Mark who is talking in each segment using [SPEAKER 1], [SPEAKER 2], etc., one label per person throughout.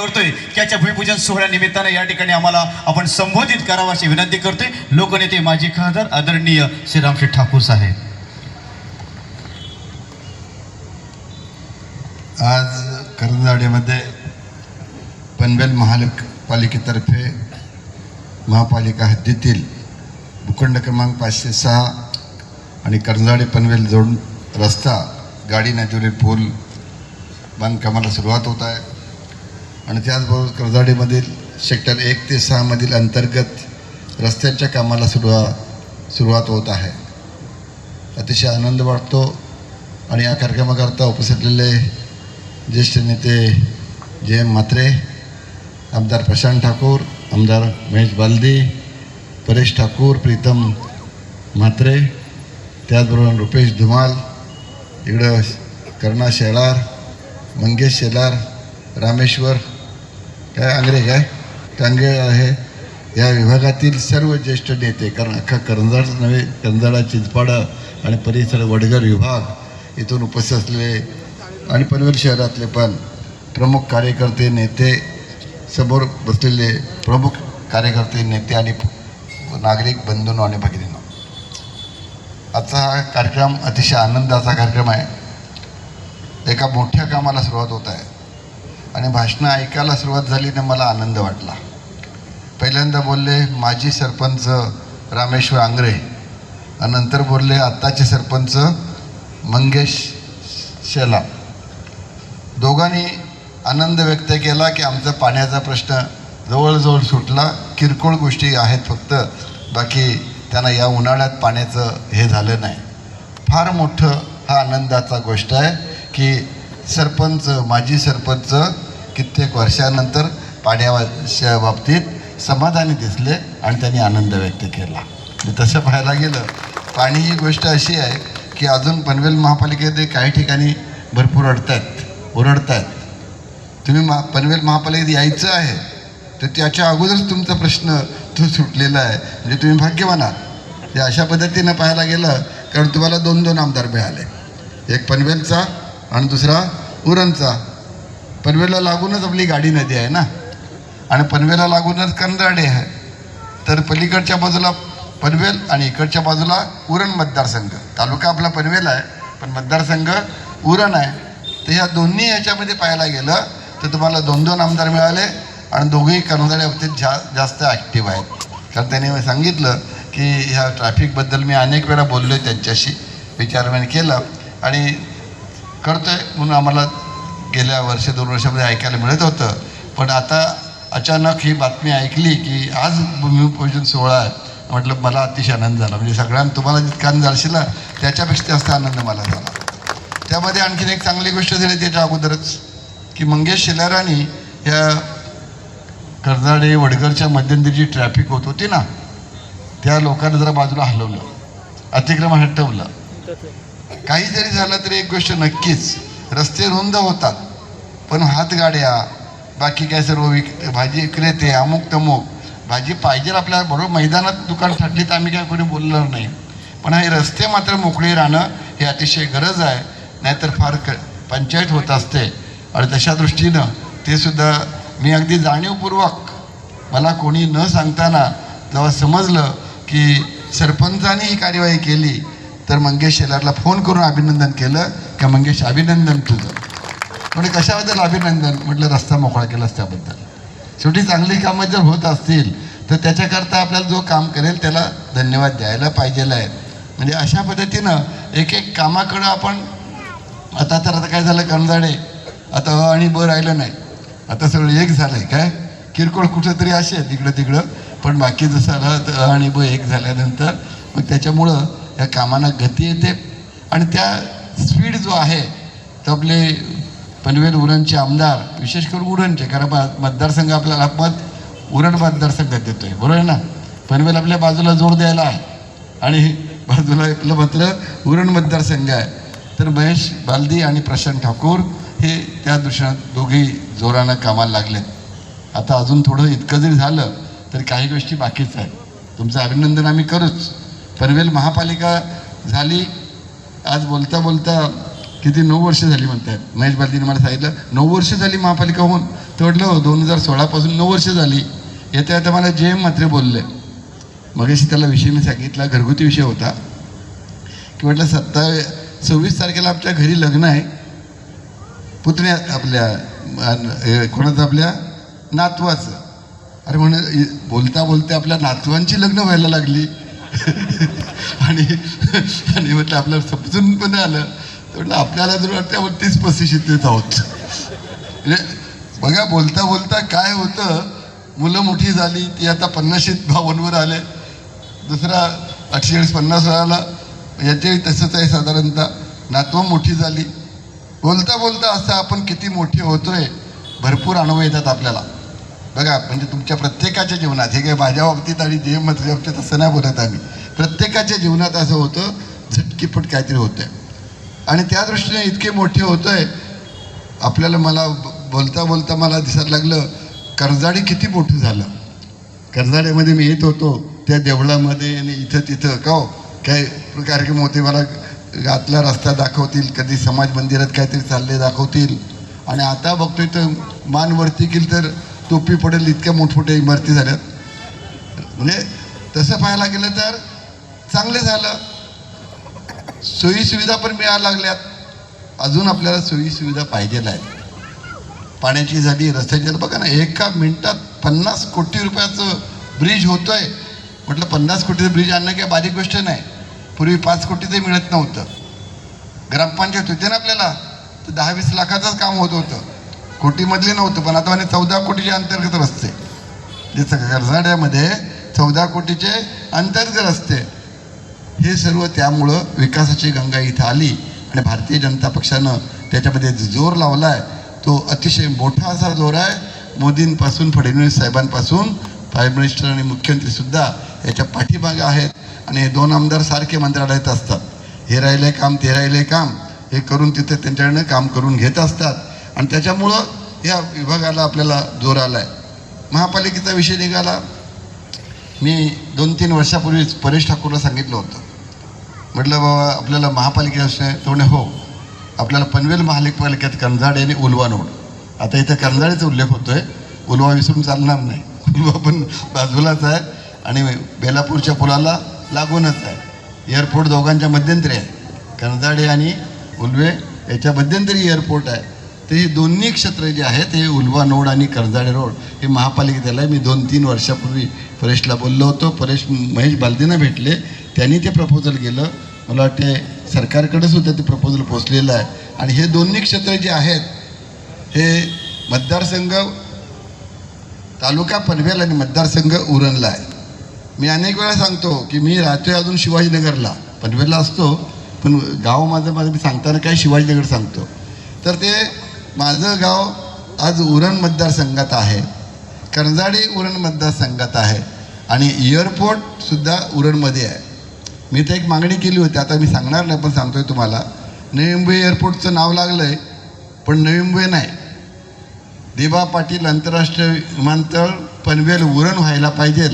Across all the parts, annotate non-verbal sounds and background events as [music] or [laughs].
[SPEAKER 1] करतोय. त्याच्या भूमिपूजन सोहळ्यानिमित्तानं या ठिकाणी आम्हाला आपण संबोधित करावं अशी विनंती करतोय. लोकनेते माजी खासदार आदरणीय श्रीरामशेठ ठाकूर साहेब.
[SPEAKER 2] आज करंजाडेमध्ये पनवेल महापालिकेतर्फे महापालिका हद्दीतील भूखंड क्रमांक पाचशे सहा आणि करंजाडे पनवेल जोड रस्ता गाडी नदीवरील पूल बांधकामाला सुरुवात होत आहे. आणि त्याचबरोबर कर्जाडीमधील सेक्टर एक ते सहामधील अंतर्गत रस्त्यांच्या कामाला सुरुवात सुरुवात होत आहे. अतिशय आनंद वाटतो आणि या कार्यक्रमाकरता उपसरलेले ज्येष्ठ नेते जे एम म्हात्रे आमदार प्रशांत ठाकूर आमदार महेश बालदी परेश ठाकूर प्रीतम म्हात्रे त्याचबरोबर रुपेश धुमाल इकडं कर्णा शेलार मंगेश शेलार रामेश्वर काय आंग्रे काय? टांगे आहे. या विभागातील सर्व ज्येष्ठ नेते कारण अख्खा करंजाड नव्हे करंजाडा चिंचपाडा आणि परिसर वडगर विभाग इथून उपस्थित असलेले आणि पनवेल शहरातले पण प्रमुख कार्यकर्ते नेते समोर बसलेले प्रमुख कार्यकर्ते नेते आणि नागरिक बंधूंनो आणि भगिनींनो. आजचा हा कार्यक्रम अतिशय आनंदाचा कार्यक्रम आहे. एका मोठ्या कामाला सुरुवात होत आहे. आणि भाषणं ऐकायला सुरुवात झाली तर मला आनंद वाटला. पहिल्यांदा बोलले माजी सरपंच रामेश्वर आंग्रे. आणि नंतर बोलले आत्ताचे सरपंच मंगेश शेला दोघांनी आनंद व्यक्त केला की आमचा पाण्याचा प्रश्न जवळजवळ सुटला. किरकोळ गोष्टी आहेत फक्त बाकी त्यांना या उन्हाळ्यात पाण्याचं हे झालं नाही. फार मोठं हा आनंदाचा गोष्ट आहे की सरपंच माजी सरपंच कित्येक वर्षानंतर पाण्याच्या बाबतीत समाधानी दिसले आणि त्यांनी आनंद व्यक्त केला. तसं पाहायला गेलं पाणी ही गोष्ट अशी आहे की अजून पनवेल महापालिकेमध्ये काही ठिकाणी भरपूर अडतात आहेत ओरडत आहेत तुम्ही मा पनवेल महापालिकेत यायचं आहे तर त्याच्या अगोदरच तुमचा प्रश्न तो सुटलेला आहे. म्हणजे तुम्ही भाग्यवान आहात. हे अशा पद्धतीनं पाहायला गेलं कारण तुम्हाला दोन दोन आमदार मिळाले. एक पनवेलचा आणि दुसरा उरणचा पनवेलला लागूनच आपली गाडी नदी आहे ना? आणि पनवेलला लागूनच कंदाडे आहे. तर पलीकडच्या बाजूला पनवेल आणि इकडच्या बाजूला उरण मतदारसंघ. तालुका आपला पनवेल आहे पण मतदारसंघ उरण आहे. तर ह्या दोन्ही ह्याच्यामध्ये पाहायला गेलं तर तुम्हाला दोन दोन आमदार मिळाले आणि दोघेही कर्मचारी बाबतीत जा जास्त ॲक्टिव्ह आहेत. कारण त्यांनी सांगितलं की ह्या ट्रॅफिकबद्दल मी अनेक वेळा बोललो आहे त्यांच्याशी विचारवण केलं. आणि करतोय म्हणून आम्हाला गेल्या वर्ष दोन वर्षामध्ये ऐकायला मिळत होतं. पण आता अचानक ही बातमी ऐकली की आज भूमिपूजन सोहळा आहे. म्हटलं मला अतिशय आनंद झाला. म्हणजे सगळ्यांना तुम्हाला जितका आनंद झालशील ना त्याच्यापेक्षा जास्त आनंद मला झाला. त्यामध्ये आणखीन एक चांगली गोष्ट झाली त्याच्या अगोदरच की मंगेश शेलारांनी ह्या कर्जाडे वडगरच्या मध्यंतरी जी ट्रॅफिक होत होती ना त्या लोकांना जरा बाजूला हलवलं. अतिक्रमण हटवलं. काही जरी झालं तरी एक गोष्ट नक्कीच. रस्ते रुंद होतात पण हातगाड्या बाकी काय सर्व विक भाजी विक्रेते अमुक तमुक भाजी पाहिजे आपल्या बरोबर मैदानात दुकान ठरली तर आम्ही काय कोणी बोलणार नाही. पण हे रस्ते मात्र मोकळे राहणं हे अतिशय गरज आहे नाहीतर फार क पंचायत होत असते. आणि तशा दृष्टीनं ते सुद्धा मी अगदी जाणीवपूर्वक मला कोणी न सांगताना जेव्हा समजलं की सरपंचाने ही कार्यवाही केली तर मंगेश शेलारला फोन करून अभिनंदन केलं का मंगेश अभिनंदन तुझं. म्हणजे कशाबद्दल अभिनंदन? म्हटलं रस्ता मोकळा केलास त्याबद्दल. शेवटी चांगली कामं जर होत असतील तर त्याच्याकरता आपल्याला जो काम करेल त्याला धन्यवाद द्यायला पाहिजेला आहे. म्हणजे अशा पद्धतीनं एक एक कामाकडं आपण आता तर आता काय झालं कणजाडे. आता अ आणि ब राहिलं नाही. आता सगळं एक झालं आहे काय? किरकोळ कुठं तरी असेल तिकडं तिकडं पण बाकी जसं आलं तर अ आणि ब एक झाल्यानंतर मग त्याच्यामुळं या कामांना गती येते. आणि त्या स्पीड जो आहे तो आपले पनवेल उरणचे आमदार विशेष करून उरणचे कारण मतदारसंघ आपल्याला मत उरण मतदारसंघात आहे बरोबर आहे ना? पनवेल आपल्या बाजूला जोड द्यायला आहे. आणि बाजूला आपलं मात्र उरण मतदारसंघ आहे. तर महेश बालदी आणि प्रशांत ठाकूर हे त्या दृष्टीनं दोघेही जोरानं कामाला लागलेत. आता अजून थोडं इतकं जरी झालं तर काही गोष्टी बाकीच आहेत. तुमचं अभिनंदन आम्ही करूच. पनवेल महापालिका झाली. आज बोलता बोलता किती नऊ वर्ष झाली म्हणतात महेश बालदीने मला सांगितलं नऊ वर्ष झाली महापालिका होऊन. तोडलं म्हटलं दोन हजार सोळापासून नऊ वर्ष झाली. येत्या येत्या मला जे एम मात्रे बोलले. मगाशी त्याला विषय मी सांगितला घरगुती विषय होता. की म्हटलं सत्ता सव्वीस तारखेला आमच्या घरी लग्न आहे. पुतण्या आपल्या कोणाचं आपल्या? नातवाचं. अरे म्हणे बोलता बोलता आपल्या नातवांची लग्न व्हायला लागली. [laughs] आणि आणि म्हटलं आपल्याला समजून पण आलं. तर म्हटलं आपल्याला जर वाटतं आपण तीच पस्तीस येत आहोत. म्हणजे बघा बोलता बोलता काय होतं? मुलं मोठी झाली ती आता पन्नाशीत भावांवर आले. दुसरा अठ्ठेचाळीस पन्नास आला. याच्याही तसंच आहे साधारणतः. नातवं मोठी झाली. बोलता बोलता असं आपण किती मोठे होतोय भरपूर अनुभव येतात आपल्याला. बघा म्हणजे तुमच्या प्रत्येकाच्या जीवनात हे काय माझ्या बाबतीत आणि जे म्हणजे मत बाबतीत असं नाही बोलत आम्ही. प्रत्येकाच्या जीवनात असं होतं झटकीपट काहीतरी होतं आहे आणि त्या दृष्टीने इतके मोठे होतोय आपल्याला मला बोलता बोलता मला दिसायला लागलं कर्जाडी किती मोठं झालं. कर्जाड्यामध्ये मी येत होतो त्या देवळामध्ये आणि इथं तिथं का हो? काय कार्यक्रम होते मला आतला रस्ता दाखवतील कधी समाज मंदिरात काहीतरी चालले दाखवतील. आणि आता बघतोय तर मान वरती केली तर टोपी पडेल इतक्या मोठमोठ्या इमारती झाल्यात. म्हणजे तसं पाहायला गेलं तर चांगले झालं. सोयी सुविधा पण मिळायला लागल्यात. अजून आपल्याला सोयी सुविधा पाहिजेल आहेत. पाण्याची झाली रस्त्याची झाली बघा ना एका मिनटात पन्नास कोटी रुपयाचं ब्रिज होतोय. म्हटलं पन्नास कोटीचं ब्रिज आणणं काही बारीक गोष्ट नाही. पूर्वी पाच कोटीचं मिळत नव्हतं. ग्रामपंचायत होते ना आपल्याला तर दहा वीस लाखाचंच काम होत होतं. कोटीमधले नव्हतं पण आता म्हणे चौदा कोटीचे अंतर्गत रस्ते. जे कर्नाटकमध्ये चौदा कोटीचे अंतर्गत रस्ते. हे सर्व त्यामुळं विकासाची गंगा इथं आली आणि भारतीय जनता पक्षानं त्याच्यामध्ये जो जोर लावला आहे तो अतिशय मोठा असा जोर आहे. मोदींपासून फडणवीस साहेबांपासून प्राईम मिनिस्टर आणि मुख्यमंत्रीसुद्धा याच्या पाठीमागे आहेत आणि हे दोन आमदार सारखे मंत्रालयात असतात. हे राहिले काम ते राहिले काम. हे करून तिथे त्यांच्याकडनं काम करून घेत असतात. आणि त्याच्यामुळं या विभागाला आपल्याला जोर आला आहे महापालिकेचा विषय निघाला. मी दोन तीन वर्षापूर्वीच परेश ठाकूरला सांगितलं होतं. म्हटलं बाबा आपल्याला महापालिकेचा विषय तो हो. आपल्याला पनवेल महापालिकेत कंजाडे आणि उलवा नोड आता इथं कंजाडेचा उल्लेख होतो आहे उलवा विसरून चालणार नाही. [laughs] उलवा पण बाजूलाच आहे आणि बेलापूरच्या पुलाला लागूनच आहे. एअरपोर्ट दोघांच्या मध्यंतरी आहे. कंजाडे आणि उलवे याच्या मध्यंतरी एअरपोर्ट आहे. तर हे दोन्ही क्षेत्र जे आहेत हे उलवा नोड आणि कर्जाडे रोड हे महापालिकेत आहे मी दोन तीन वर्षापूर्वी परेशला बोललो होतो. परेश महेश बालदेना भेटले. त्यांनी ते प्रपोजल केलं. मला वाटते सरकारकडे सुद्धा ते प्रपोजल पोचलेलं आहे. आणि हे दोन्ही क्षेत्र जे आहेत हे मतदारसंघ तालुका पनवेल आणि मतदारसंघ उरणला आहे. मी अनेक वेळा सांगतो की मी राहतोय अजून शिवाजीनगरला. पनवेलला असतो पण गाव माझं माझं मी सांगताना काय शिवाजीनगर सांगतो. तर ते माझं गाव आज उरण मतदारसंघात आहे. कर्जाडी उरण मतदारसंघात आहे. आणि एअरपोर्टसुद्धा उरणमध्ये आहे. मी तर एक मागणी केली होती आता मी सांगणार नाही पण सांगतोय तुम्हाला. नवी मुंबई एअरपोर्टचं नाव लागलं आहे पण नवी मुंबई नाही. दिबा पाटील आंतरराष्ट्रीय विमानतळ पनवेल उरण व्हायला पाहिजे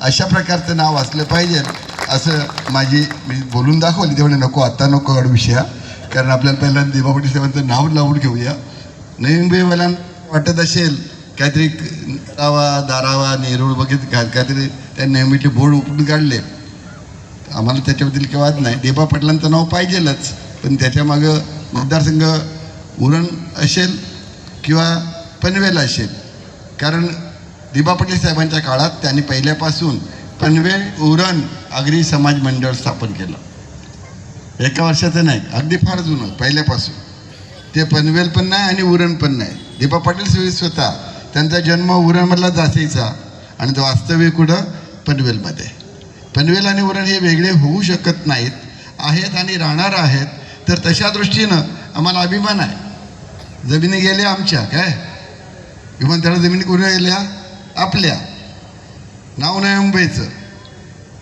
[SPEAKER 2] अशा प्रकारचं नाव असलं पाहिजे असं माझी मी बोलून दाखवली. तेवढे नको आत्ता नको काढू विषया कारण आपल्याला पहिल्यांदा दिबा पाटील साहेबांचं नाव लावून घेऊया. नवी मला वाटत असेल काहीतरी करावा दारावा नेरूळ बघित काहीतरी त्या नेहमीचे बोर्ड उपडून काढले. आम्हाला त्याच्याबद्दल काही वाद नाही. देबा पाटलांचं नाव पाहिजेलच पण त्याच्यामागं मतदारसंघ उरण असेल किंवा पनवेल असेल. कारण दिबा पाटील साहेबांच्या काळात त्यांनी पहिल्यापासून पनवेल उरण आगरी समाज मंडळ स्थापन केलं. एका वर्षाचं नाही अगदी फार जुनं पहिल्यापासून. ते पनवेल पण नाही आणि उरण पण नाही. दीपा पाटील स्व- स्वतः. त्यांचा जन्म उरणमधला जातीचा आणि तो वास्तव्य कुठं? पनवेलमध्ये. पनवेल आणि उरण हे वेगळे होऊ शकत नाहीत. आहेत आणि राहणार आहेत. तर तशा दृष्टीनं आम्हाला अभिमान आहे. जमिनी गेल्या आमच्या काय? विमानतळा जमिनी कुठे गेल्या? आपल्या. नाव नाही मुंबईचं.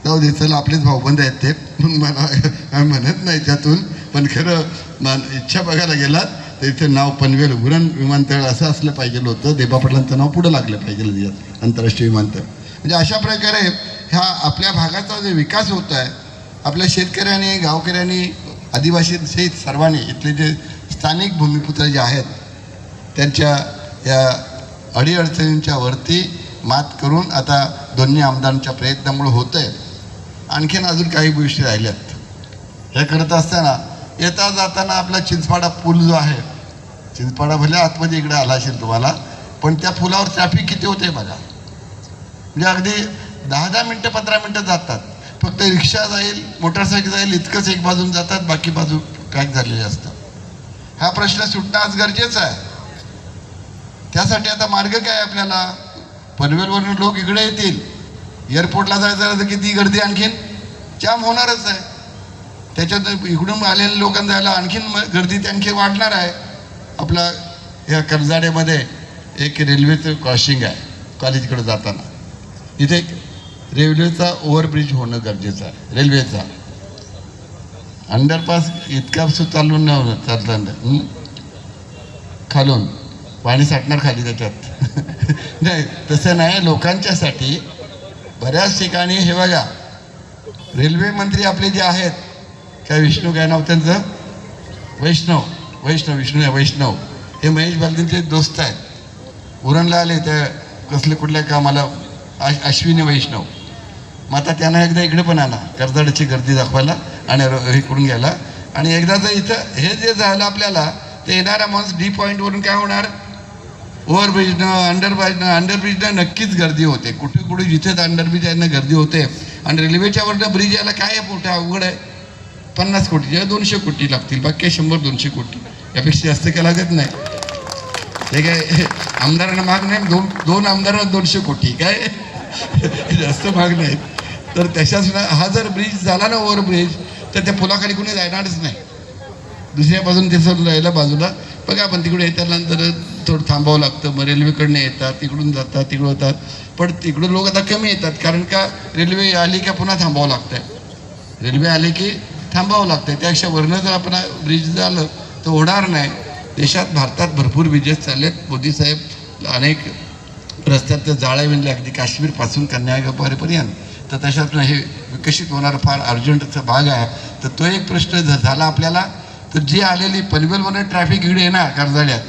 [SPEAKER 2] जाऊ दे चला आपलेच भाऊबंद आहेत ते. म्हणून मला आम्ही म्हणत नाही त्यातून. पण खरं मान इच्छा बघायला गेलात तर इथे नाव पनवेल उरण विमानतळ असं असलं पाहिजे होतं. देबापटलांचं नाव पुढं लागलं पाहिजे यात आंतरराष्ट्रीय विमानतळ. म्हणजे अशा प्रकारे ह्या आपल्या भागाचा जो विकास होत आहे आपल्या शेतकऱ्यांनी गावकऱ्यांनी आदिवासी सहित सर्वांनी इथले जे स्थानिक भूमिपुत्र जे आहेत त्यांच्या या अडीअडचणींच्या वरती मात करून आता दोन्ही आमदारांच्या प्रयत्नामुळे होतं आहे आणखीन अजून काही गोष्टी राहिल्यात. हे करत असताना येता जाताना आपला चिंचपाडा पूल जो आहे चिंचपाडा भले आतमध्ये इकडे आला असेल तुम्हाला पण त्या पुलावर ट्रॅफिक किती होते बघा. म्हणजे अगदी दहा दहा मिनटं पंधरा मिनटं जातात. फक्त रिक्षा जाईल मोटरसायकल जाईल इतकंच एक बाजून जातात बाकी बाजू पॅक झालेले असतात. हा प्रश्न सुटणं आज गरजेचा आहे. त्यासाठी आता मार्ग काय आपल्याला? पनवेलवरून लोक इकडे येतील. एअरपोर्टला जायचं झालं तर किती गर्दी आणखीन? जाम होणारच आहे. त्याच्यात इकडून आलेल्या लोकांना जायला आणखीन गर्दी ती वाढणार आहे. आपला या कर्जाड्यामध्ये एक रेल्वेचं क्रॉसिंग आहे कॉलेजकडे जाताना. इथे रेल्वेचा ओव्हरब्रिज होणं गरजेचं आहे रेल्वेचा. अंडरपास इतका चालून नाही होणार चालताना खालून. पाणी साठणार खाली त्याच्यात. [laughs] नाही तसं नाही लोकांच्यासाठी बऱ्याच ठिकाणी हे बघा रेल्वे मंत्री आपले जे आहेत काय विष्णू काय नाव त्यांचं? वैष्णव. वैष्णव विष्णू आहे वैष्णव. हे महेश बालदींचे दोस्त आहेत. उरणला आले त्या कसले कुठल्या कामाला? आश अश्विनी वैष्णव. मग आता त्यांना एकदा इकडे पण आला कर्जाड्याची गर्दी दाखवायला आणि हे करून घ्यायला. आणि एकदा जर इथं हे जे झालं आपल्याला ते येणारा माणूस डी पॉईंटवरून काय होणार? ओव्हरब्रिजनं अंडरब्रिजनं अंडरब्रिजनं नक्कीच गर्दी होते. कुठे कुठे जिथे अंडरब्रिज आहे गर्दी होते. आणि रेल्वेच्या वरनं ब्रिज यायला काय आहे मोठं अवघड आहे? पन्नास कोटी या दोनशे कोटी लागतील बाकी शंभर दोनशे कोटी. यापेक्षा जास्त काय लागत नाही. ते काय आमदारांना माग नाही दोन दोन आमदारांना दोनशे कोटी काय? जास्त माग नाहीत तर त्याच्याच हा जर ब्रिज झाला ना ओव्हर ब्रिज तर त्या पुलाखाली कुणी जाणारच नाही. दुसऱ्या बाजून त्याचं राहिला बाजूला. बघा आपण तिकडे येतानंतर थोडं थांबावं लागतं. मग रेल्वेकडनं येतात तिकडून जातात तिकडून जातात पण तिकडून लोक आता कमी येतात कारण का रेल्वे आली का पुन्हा थांबावं लागतं रेल्वे आले की थांबावं लागतं त्यापेक्षा वरनं जर आपण ब्रिज झालं तर होणार नाही. देशात भारतात भरपूर ब्रिजेस चाललेत. मोदी साहेब अनेक रस्त्यात जाळ्या विणल्या. अगदी काश्मीरपासून कन्याकुमारीपर्यंत. तर तशातून हे विकसित होणारा फार अर्जंटचा भाग आहे. तर तो एक प्रश्न जर झाला आपल्याला तर जी आलेली पनवेलवरनं ट्रॅफिक इकडे येणार कर्जाड्यात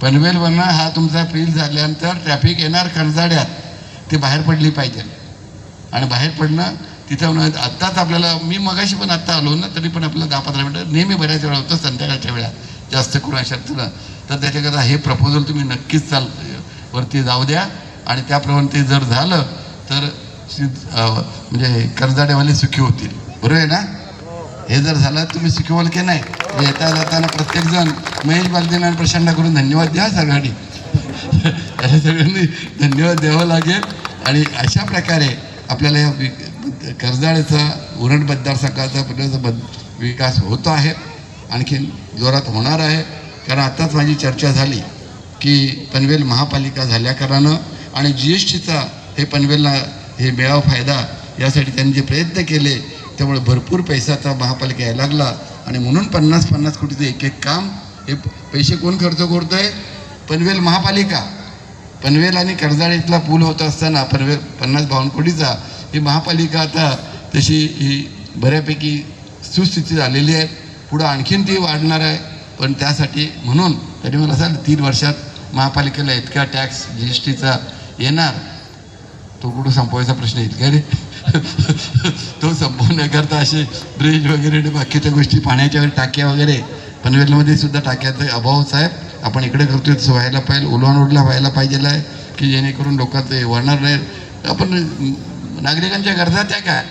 [SPEAKER 2] पनवेलवरनं हा तुमचा फील झाल्यानंतर ट्रॅफिक येणार कर्जाड्यात ती बाहेर पडली पाहिजे. आणि बाहेर पडणं तिथं म्हणून आत्ताच आपल्याला मी मगाशी पण आत्ता आलो ना तरी पण आपल्याला दहा पंधरा मिनटं नेहमी बऱ्याच वेळा होतं संध्याकाळच्या वेळा जास्त करून अशा ना तर त्याच्याकरता हे प्रपोजल तुम्ही नक्कीच चाल वरती जाऊ द्या. आणि त्याप्रमाणे ते जर झालं तर म्हणजे कर्जाडेवाले सुखी होतील. बरोबर आहे ना? हे जर झालं तुम्ही सुखी व्हाल की नाही? म्हणजे येता जाताना प्रत्येकजण महेश बालदेन आणि प्रचंड करून धन्यवाद द्या सगळ्यांनी. [laughs] त्याला सगळ्यांनी धन्यवाद द्यावं लागेल. आणि अशा प्रकारे आपल्याला या कर्जाळेचा उरण मतदारसंघाचा बद विकास होतो आहे. आणखीन जोरात होणार आहे. कारण आत्ताच माझी चर्चा झाली की पनवेल महापालिका झाल्याकारणानं आणि जी एस टीचा हे पनवेलला हे मिळावा फायदा यासाठी त्यांनी जे प्रयत्न केले त्यामुळे भरपूर पैसाचा महापालिका यायला लागला. आणि म्हणून पन्नास पन्नास कोटीचं एक एक काम हे पैसे कोण खर्च करतो आहे पनवेल महापालिका. पनवेल आणि कर्जाळीतला पूल होत असताना पनवेल पन्नास बावन्न कोटीचा ही महापालिका आता तशी ही बऱ्यापैकी सुस्थिती झालेली आहे. पुढं आणखीन ती वाढणार आहे. पण त्यासाठी म्हणून तरी मला सांग तीन वर्षात महापालिकेला इतका टॅक्स जी एस टीचा येणार? तो कुठं संपवायचा प्रश्न येईल का रे? [laughs] तो संपवण्याकरता असे ब्रिज वगैरे आणि बाकीच्या गोष्टी पाण्याच्या वगैरे टाक्या वगैरे पनवेलमध्ये सुद्धा टाक्याचा अभाव साहेब. आपण इकडे करतोय तसं व्हायला पाहिजे. उलवानोडला व्हायला पाहिजे आहे की जेणेकरून लोकांचं वाढणार नाही. आपण नागरिकांच्या गरजा त्या काय?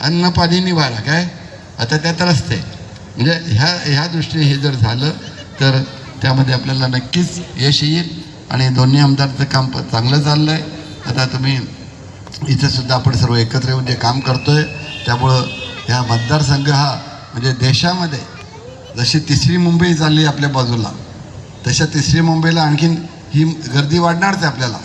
[SPEAKER 2] अन्न पाणी निवारा काय? आता त्यात रस्ते म्हणजे ह्या ह्या दृष्टीने हे जर झालं तर त्यामध्ये आपल्याला नक्कीच यश येईल आणि दोन्ही आमदारचं काम प- चांगलं चाललं आहे आता तुम्ही इथंसुद्धा आपण सर्व एकत्र येऊन जे काम करतो आहे त्यामुळं ह्या मतदारसंघ हा म्हणजे देशामध्ये जशी तिसरी मुंबई चालली आपल्या बाजूला तशा तिसरी मुंबईला आणखीन ही गर्दी वाढणारच आहे आपल्याला.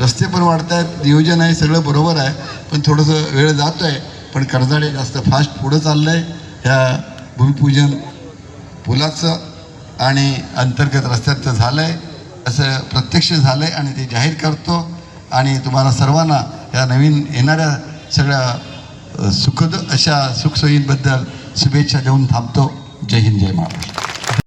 [SPEAKER 2] रस्ते पण वाढत आहेत नियोजन आहे सगळं बरोबर आहे पण थोडंसं वेळ जातो आहे पण कर्जाडे जास्त फास्ट पुढं चाललं आहे ह्या भूमिपूजन पुलाचं आणि अंतर्गत रस्त्याचं झालं आहे असं प्रत्यक्ष झालं आहे आणि ते जाहीर करतो. आणि तुम्हाला सर्वांना या नवीन येणाऱ्या सगळ्या सुखद अशा सुखसोयींबद्दल शुभेच्छा देऊन थांबतो. जय हिंद जय महाराष्ट्र.